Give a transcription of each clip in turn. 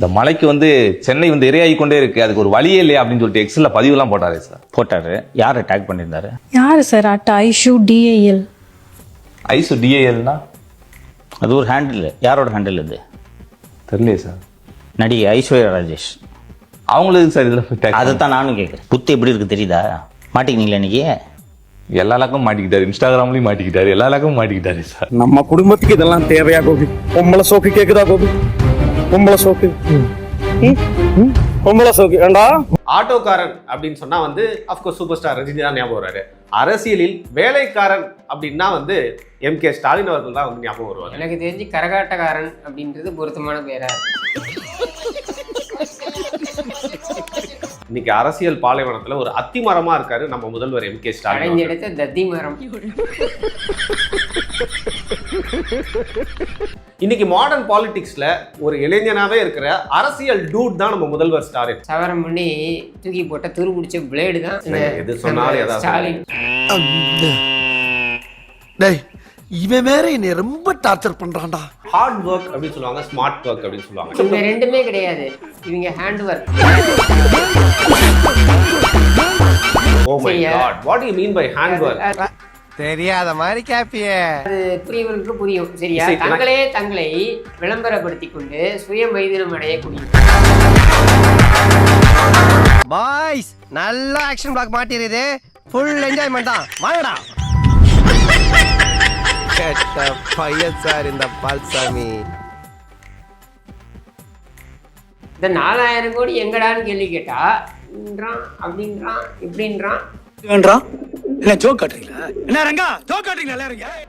இந்த மலைக்கு வந்து சென்னை வந்து இரையாகி கொண்டே இருக்கு. அதுக்கு ஒரு வழியே இல்லையா அப்படின்னு சொல்லிட்டு எக்ஸல்ல பதிவுலாம் போட்டாரே சார் போட்டாரு. யார் அட்டாக் பண்ணியிருந்தாரு? யார் சார் அட்டா ஐஷு டிஏஎல் ஐசு டிஏஎல்னா அது ஒரு ஹேண்டில் யாரோட ஹேண்டில் இது? தெரியலையே சார் நடிகை ஐஸ்வர்யா ராஜேஷ். அவங்களுக்கு சார் இதில் அதை தான் நானும் கேட்குறேன் புத்து எப்படி இருக்கு தெரியுதா? மாட்டிக்கினீங்களா இன்னைக்கு? எல்லா லாக்கும் மாட்டிக்கிட்டாரு. இன்ஸ்டாகிராம்லயும் மாட்டிக்கிட்டாரு. எல்லா லாக்கும் மாட்டிக்கிட்டாரு சார் நம்ம குடும்பத்துக்கு இதெல்லாம் தேவையா கோபி? பொம்பளை சோக்கு கேக்குதா கோபி? பொம்பளை சோக்கு. பொம்பளை சோக்கு. ஏண்டா? ஆட்டோக்காரன் அப்படின்னு சொன்னா வந்து அஃப்கோர்ஸ் சூப்பர் ஸ்டார் ரஜினி தான் ஞாபகம் வராரு. அரசியலில் வேலைக்காரன் அப்படின்னா வந்து எம் கே ஸ்டாலின் அவர்கள் தான் வந்து ஞாபகம் வருவாங்க எனக்கு தெரிஞ்சு கரகாட்டக்காரன் அப்படின்றது பொருத்தமான பேரா. இருக்கு. இன்னைக்கு அரசியல் பாலைவனத்துல ஒரு அத்திமரமா இருக்காரு நம்ம முதல்வர் எம் கே ஸ்டாலின். அடைஞ்செடுத்த தத்தி மரம் இன்னைக்கு மாடர்ன் பாலிடிக்ஸ்ல ஒரு இளைஞனாவே இருக்கிற அரசியல் டூட் தான் நம்ம முதல்வர் ஸ்டாலின். சவரம் பண்ணி தூக்கி போட்ட துரு பிடிச்ச பிளேடு தான் எது சொன்னாலும் ஸ்டாலின். டேய் இவன் வேற என்னை ரொம்ப டார்ச்சர் பண்றான்டா. ஹார்ட் ஒர்க் அப்படின்னு சொல்லுவாங்க ஸ்மார்ட் ஒர்க் அப்படின்னு சொல்லுவாங்க. இவங்க ரெண்டுமே கிடையாது. இவங்க hand work oh my? God what you mean by hand work தெரியாத மாதிரி கேப்பியே. புரியவர்களுக்கு புரியும் சரியா? சரி, நான்- தங்களே தங்களை விளம்பரப்படுத்தி கொண்டு சுய மைதினம் அடையக்கூடிய. பாய்ஸ் நல்ல ஆக்ஷன் பிளாக் மாட்டிருது ஃபுல் என்ஜாய்மெண்ட் தான். வாங்கடா. கெட்ட பையன் சார் இந்த பால்சாமி. இந்த நாலாயிரம் கோடி எங்கடான்னு கேள்வி கேட்டா இன்றான் அப்படின்றான் இப்படின்றான். என்ன ஜோக் காட்டுறீங்களா? என்ன ரங்கா ஜோக் காட்டுறீங்களா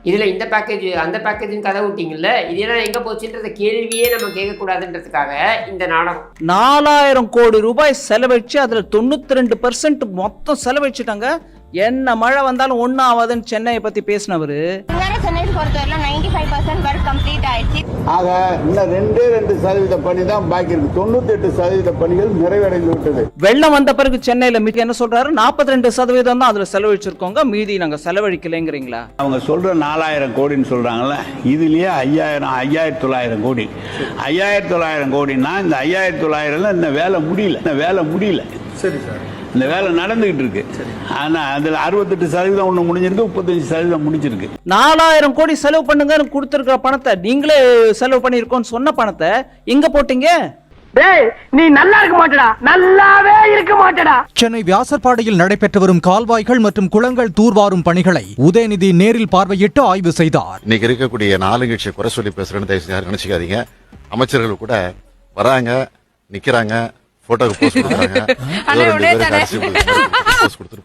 இதுல இந்த பேக்கேஜ் அந்த பேக்கேஜ்னு கதை விட்டீங்கல்ல இதெல்லாம் எங்க போச்சுன்றத கேள்வியே நம்ம கேட்க கூடாதுன்றதுக்காக இந்த நாடகம். நாலாயிரம் கோடி ரூபாய் செலவழிச்சு அதுல தொண்ணூத்தி ரெண்டு பர்சன்ட் மொத்தம் செலவழிச்சிட்டாங்க. என்ன மழை வந்தாலும் ஒன்றும் ஆகாதுன்னு சென்னையை பத்தி பேசினவரு. சென்னை பொறுத்தவரையிலும் ninety five percent work complete ஆயிடுச்சு. ஆக இன்னும் ரெண்டே ரெண்டு சதவீத பணி தான் பாக்கி இருக்கு. தொண்ணூத்தி எட்டு சதவீத பணிகள் நிறைவடைந்து விட்டது. வெள்ளம் வந்த பிறகு சென்னையில மீதி என்ன சொல்றாரு? நாற்பத்தி ரெண்டு சதவீதம் தான் அதுல செலவழிச்சிருக்கோங்க. மீதி நாங்க செலவழிக்கலைங்கிறீங்களா? அவங்க சொல்ற நாலாயிரம் கோடின்னு சொல்றாங்கல்ல இதுலயே ஐயாயிரம் ஐயாயிரத்தி தொள்ளாயிரம் கோடி. ஐயாயிரத்தி தொள்ளாயிரம் கோடின்னா இந்த ஐயாயிரத்தி தொள்ளாயிரம்ல இந்த வேலை முடியல. இந்த வேலை முடியல. சரி சார். இந்த வேலை நடந்துகிட்டு இருக்கு. ஆனா அதுல அறுபத்தெட்டு சதவீதம் ஒண்ணு முடிஞ்சிருக்கு முப்பத்தஞ்சு சதவீதம் முடிஞ்சிருக்கு. நாலாயிரம் கோடி செலவு பண்ணுங்கன்னு கொடுத்துருக்கிற பணத்தை. நீங்களே செலவு பண்ணியிருக்கோம்னு சொன்ன பணத்தை எங்க போட்டீங்க? டேய் நீ நல்லா இருக்க மாட்டடா. நல்லாவே இருக்க மாட்டடா. சென்னை வியாசர்பாடியில் நடைபெற்று வரும் கால்வாய்கள் மற்றும் குளங்கள் தூர்வாரும் பணிகளை உதயநிதி நேரில் பார்வையிட்டு ஆய்வு செய்தார். இன்னைக்கு இருக்கக்கூடிய நாலுங்கட்சி குறை சொல்லி பேசுறேன்னு நினைச்சுக்காதீங்க. அமைச்சர்கள் கூட வராங்க நிக்கிறாங்க போட்டோக்கு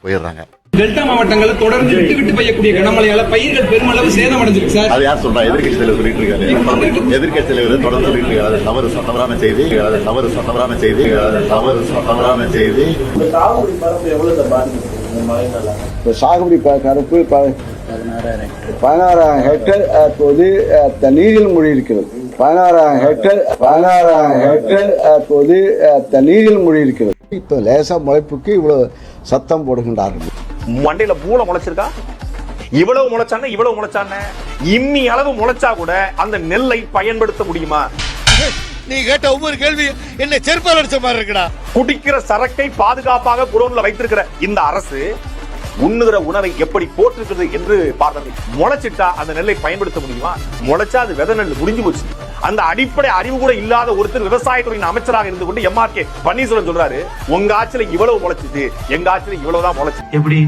போயிடுறாங்க. டெல்டா தொடர்ந்து விட்டு விட்டு பெய்யக்கூடிய கனமழையால பயிர்கள் பெருமளவு சேதம் அடைஞ்சிருக்கு சார். அது யார் சொல்றா? எதிர்கட்சி தலைவர் சொல்லிட்டு இருக்காரு. எதிர்கட்சி தலைவர் தொடர்ந்து சொல்லிட்டு இருக்காரு. தவறு சட்டவரான செய்தி அது தவறு சட்டவரான செய்தி அது தவறு சட்டவரான செய்தி. சாகுபடி கருப்பு பதினாறாயிரம் ஹெக்டேர் அப்போது அஹ், த- நீரில் மூழ்கி இருக்கிறது பதினாறாயிரம் ஹெக்டேர் பதினாறாயிரம் ஹெக்டேர் அப்போது அஹ், த- நீரில் மூழ்கி இருக்கிறது இப்ப லேசா முளைப்புக்கு இவ்வளவு சத்தம் போடுகின்றார்கள். மண்டையில மூளை முளைச்சிருக்கா? இவ்வளவு முளைச்சானே இவ்வளவு முளைச்சானே இம்மி அளவு முளைச்சா கூட அந்த நெல்லை பயன்படுத்த முடியுமா? நீ கேட்ட ஒவ்வொரு கேள்வி என்ன செருப்பால் அடிச்ச மாதிரி இருக்குடா. குடிக்கிற சரக்கை பாதுகாப்பாக குடோன்ல வைத்திருக்கிற இந்த அரசு உண்ணுகிற உணவை எப்படி போட்டிருக்கிறது என்று பார்த்தது முளைச்சிட்டா அந்த நெல்லை பயன்படுத்த முடியுமா? முளைச்சா அது விதை நெல் முடிஞ்சு போச்சு. அந்த அடிப்படை அறிவு கூட இல்லாத ஒருத்தர் விவசாயத்துறையின் அமைச்சராக இருந்து கொண்டு எம்ஆர்கே பன்னீர்செல்வம் சொல்றாரு உங்க ஆட்சியில இவ்வளவு முளைச்சிச்சு எங்க ஆட்சியில இவ்வளவுதான் முளைச்சு எப்படி?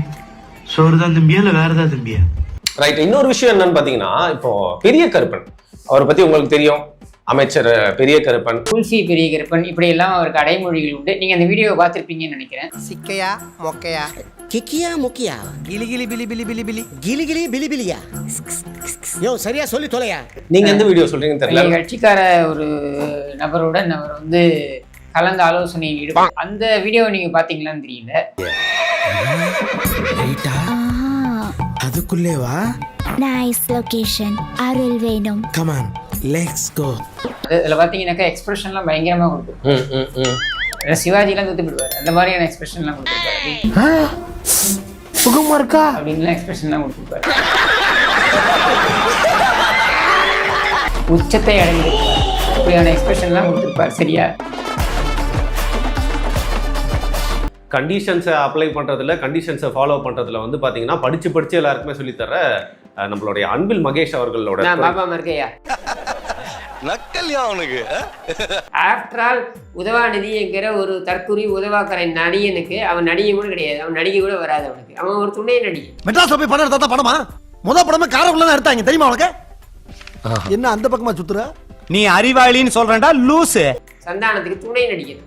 சோறு தான் தம்பியா இல்ல வேற ஏதாவது தம்பியா? ரைட் இன்னொரு விஷயம் என்னன்னு பாத்தீங்கன்னா இப்போ பெரிய கருப்பன் அவரை பத்தி உங்களுக்கு தெரியும். அமைச்சர் பெரிய கருப்பன். குல்ஃபி பெரிய கருப்பன் இப்படி எல்லாம் அவருக்கு அடைமொழிகள் உண்டு. நீங்க அந்த வீடியோவை பார்த்திருப்பீங்கன்னு நினைக்கிறேன். சிக்கையா மொக்கையா? கிக்கியா முக்கியா? கிளி கிளி பிலி பிலி பிலி பிலி கிளி கிளி பிலி பிலியா யோ சரியா சொல்லி தொலையா. நீங்க எந்த வீடியோ சொல்றீங்கன்னு தெரியல. கட்சிக்கார ஒரு நபருடன் அவர் வந்து கலந்து ஆலோசனையில் ஈடுபடும் அந்த வீடியோவை நீங்க பாத்தீங்களான்னு தெரியல. அதுக்குள்ளே வா. நைஸ் லொகேஷன் அருள் வேணும். கமான் லெட்ஸ் கோ அது- அதுல பாத்தீங்கன்னாக்கா எக்ஸ்பிரஷன்லாம் பயங்கரமா கொடுக்கும். சிவாஜிலாம் தூத்து விடுவார் அந்த மாதிரியான எக்ஸ்பிரஷன்லாம் கொடுத்துருப்பாரு. சுகமா இருக்கா? அப்படின்லாம் எக்ஸ்பிரஷன்லாம் கொடுத்துருப்பாரு. உச்சத்தை அடைஞ்சிருப்பார் அப்படியான எக்ஸ்பிரஷன்லாம் கொடுத்துருப்பார். சரியா? கண்டிஷன்ஸை அப்ளை பண்ணுறதுல கண்டிஷன்ஸை ஃபாலோ பண்ணுறதுல வந்து பார்த்தீங்கன்னா படித்து படித்து எல்லாருக்குமே சொல்லித்தர நம்மளுடைய அன்பில் மகேஷ் அவர்களோட பாபா மர்க்கையா நக்கல்யா அவனுக்கு. ஆஃப்டர் ஆல் உதவாநிதி என்கிற ஒரு தற்குறி உதவாக்கரை நடிகனுக்கு அவன் நடிகை கூட கிடையாது. அவன் நடிகை கூட வராது அவனுக்கு. அவன் ஒரு துணை நடிகை. மெட்ராஸ் போய் படம் எடுத்தா படமா? முத படமே காரக்குள்ள தான் எடுத்தாங்க. தெரியுமா உனக்கு? என்ன அந்த பக்கமா சுத்துற? நீ அறிவாளின்னு சொல்றேன்டா லூசு. சந்தானத்துக்கு துணை நடிகர்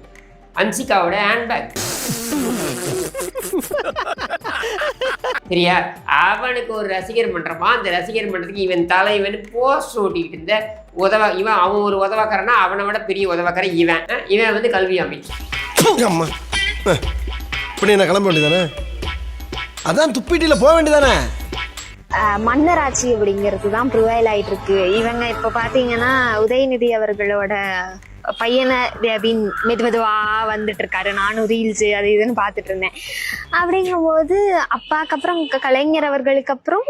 அன்சிகாவோட ஹேண்ட்பேக் சரியா? அவனுக்கு ஒரு ரசிகர் மன்றமா? அந்த ரசிகர் மன்றத்துக்கு இவன் தலைவன் போஸ்ட் ஓட்டிக்கிட்டு இருந்த உதவா இவன் அவன் ஒரு உதவாக்கறனா அவனை விட பெரிய உதவாக்கற இவன். இவன் வந்து கல்வி அமைச்சர் அம்மா. இப்படி என்ன கிளம்ப வேண்டியதானே? அதான் துப்பிட்டில போக வேண்டியதானே? மன்னராட்சி அப்படிங்கிறது தான் ப்ரிவைல் ஆயிட்டு இருக்கு இவங்க இப்ப பாத்தீங்கன்னா உதயநிதி அவர்களோட பையனை பின் மெது மெதுவா வந்துட்டு இருக்காரு நானும் ரீல்ஸ் அது இதுன்னு பார்த்துட்டு இருந்தேன் அப்படிங்கும்போது அப்பாக்கு அப்புறம் கலைஞர் அவர்களுக்கு அப்புறம்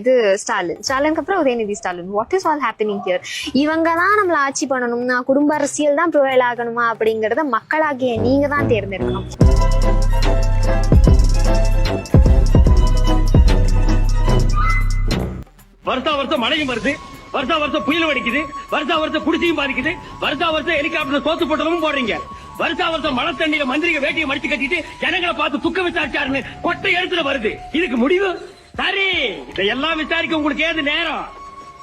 இது ஸ்டாலின். ஸ்டாலினுக்கு அப்புறம் Udhayanidhi Stalin. What is all happening here இவங்க தான் நம்மள ஆட்சி பண்ணணும்னா குடும்ப அரசியல் தான் ப்ரொவைல் ஆகணுமா அப்படிங்கறத மக்களாகிய நீங்க தான் தேர்ந்தெடுக்கணும். வருஷா வருஷம் மழையும் வருது. வருஷா வருஷம் புயலும் அடிக்குது. வருஷா வருஷம் குடிசையும் பாதிக்குது. வருஷா வருஷம் ஹெலிகாப்டர் சோத்து போட்டதும் போடுறீங்க. வருஷா வருஷம் மழை தண்ணியில மந்திரிக வேட்டியை மடிச்சு கட்டிட்டு ஜனங்களை பார்த்து துக்க விசாரிச்சாருன்னு கொட்டை எழுத்துல வருது. இதுக்கு முடிவு? சரி. இதையெல்லாம் விசாரிக்க உங்களுக்கு ஏது நேரம்?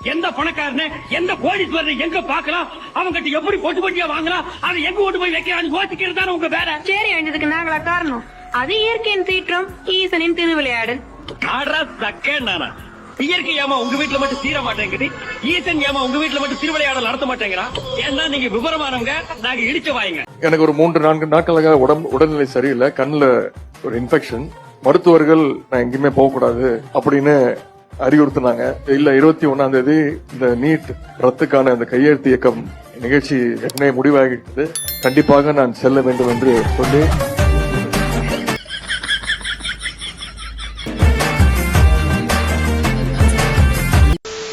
எந்த பணக்காரன எந்த கோடீஸ்வரன் எங்க பார்க்கலாம்? அவங்க கிட்ட எப்படி பொட்டு பொட்டியா வாங்கலாம்? அதை எங்க கொண்டு போய் வைக்கிறான்னு யோசிக்கிறது தானே உங்க வேலை? சரி வேண்டியதுக்கு நாங்களா காரணம். அது இயற்கையின் சீற்றம் ஈசனின் திருவிளையாடல். ஆடுறா சக்கே நானா? இயற்கை ஏமா உங்க வீட்டுல மட்டும் தீர மாட்டேங்குது. ஈசன் ஏமா உங்க வீட்டுல மட்டும் திருவிளையாடல் நடத்த மாட்டேங்கிறான் ஏன்னா நீங்க விவரமானவங்க நாங்க இடிச்ச வாயுங்க. எனக்கு ஒரு மூன்று நான்கு நாட்களாக உடம்பு உடல்நிலை சரியில்லை. கண்ணுல ஒரு இன்ஃபெக்ஷன் மருத்துவர்கள் நான் எங்கேயுமே போகக்கூடாது அப்படின்னு அறிவுறுத்தினாங்க. இல்ல இருபத்தி ஒன்னாம் தேதி இந்த நீட் ரத்துக்கான அந்த கையெழுத்து இயக்கம் நிகழ்ச்சி ஏற்கனவே முடிவாகிட்டது. கண்டிப்பாக நான் செல்ல வேண்டும் என்று சொல்லி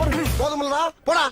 போதுமில்லடா போடா